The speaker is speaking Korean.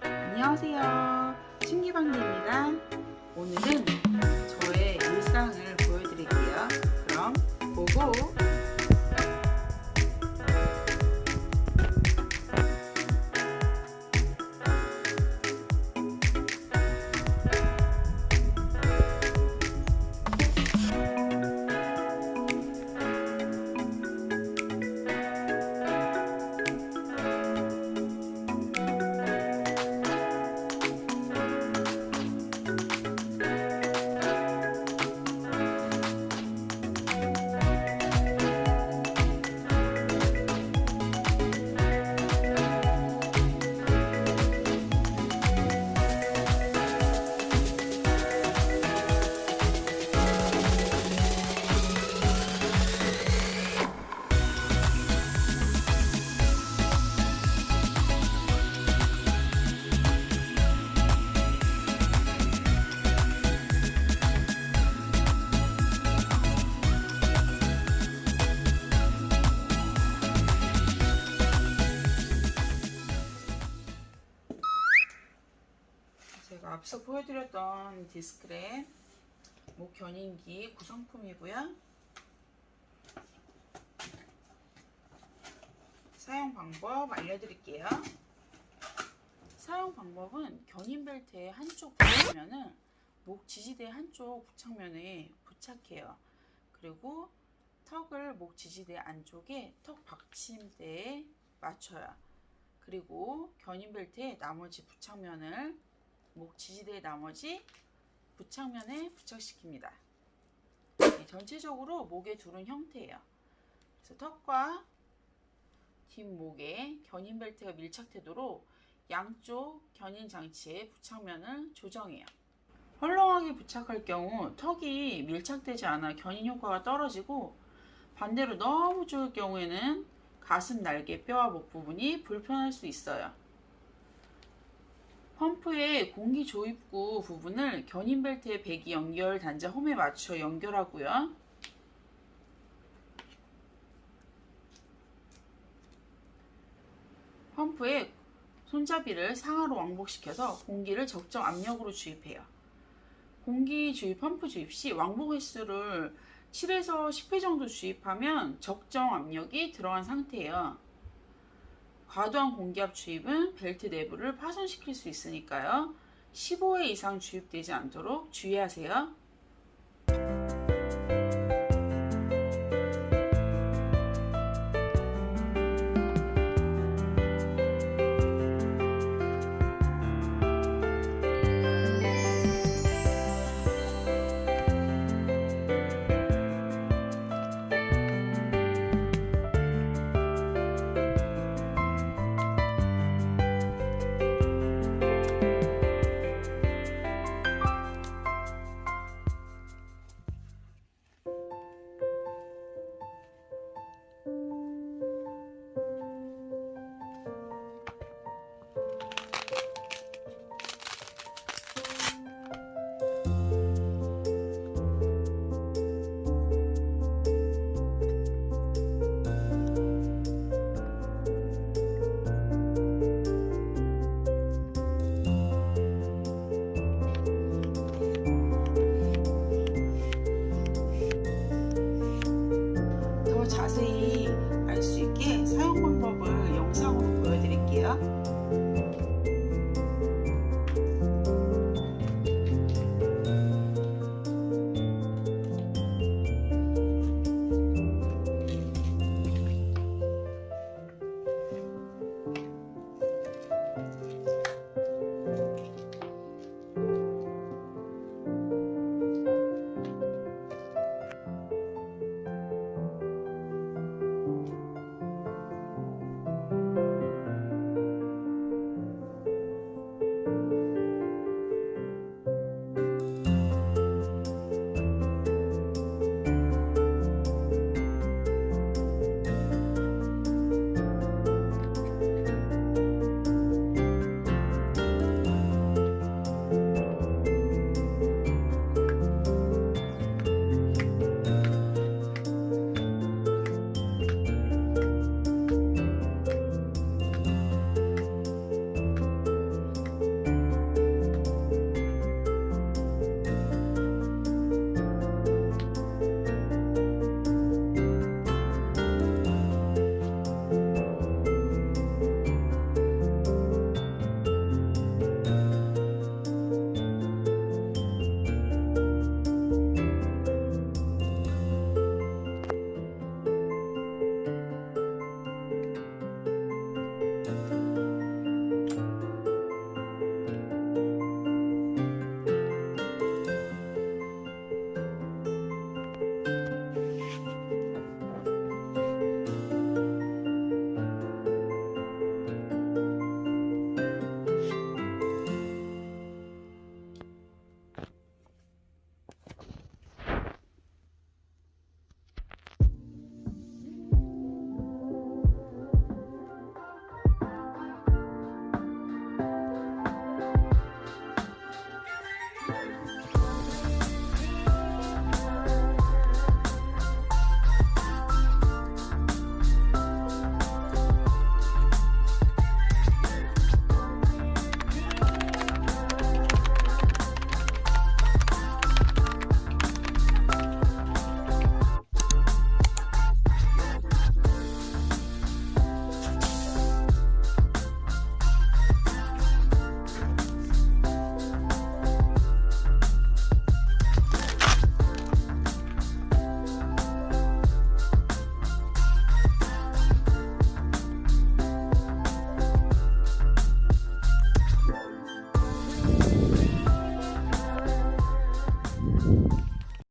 안녕하세요. 신기방기입니다. 오늘은 저의 일상을 보여드릴게요. 그럼 보고 앞서 보여드렸던 디스크랩 목 견인기 구성품이고요. 사용 방법 알려드릴게요. 사용 방법은 견인 벨트의 한쪽 부착면을 목 지지대 한쪽 부착면에 부착해요. 그리고 턱을 목 지지대 안쪽에 턱 받침대에 맞춰요. 그리고 견인 벨트의 나머지 부착면을 목 지지대 나머지 부착면에 부착시킵니다. 네, 전체적으로 목에 두른 형태예요. 그래서 턱과 뒷목에 견인 벨트가 밀착되도록 양쪽 견인 장치의 부착면을 조정해요. 헐렁하게 부착할 경우 턱이 밀착되지 않아 견인 효과가 떨어지고 반대로 너무 좁을 경우에는 가슴 날개 뼈와 목 부분이 불편할 수 있어요. 펌프의 공기 조입구 부분을 견인 벨트의 배기 연결 단자 홈에 맞춰 연결하고요. 펌프에 손잡이를 상하로 왕복시켜서 공기를 적정 압력으로 주입해요. 공기 주입 펌프 주입 시 왕복 횟수를 7에서 10회 정도 주입하면 적정 압력이 들어간 상태예요. 과도한 공기압 주입은 벨트 내부를 파손시킬 수 있으니까요. 15회 이상 주입되지 않도록 주의하세요.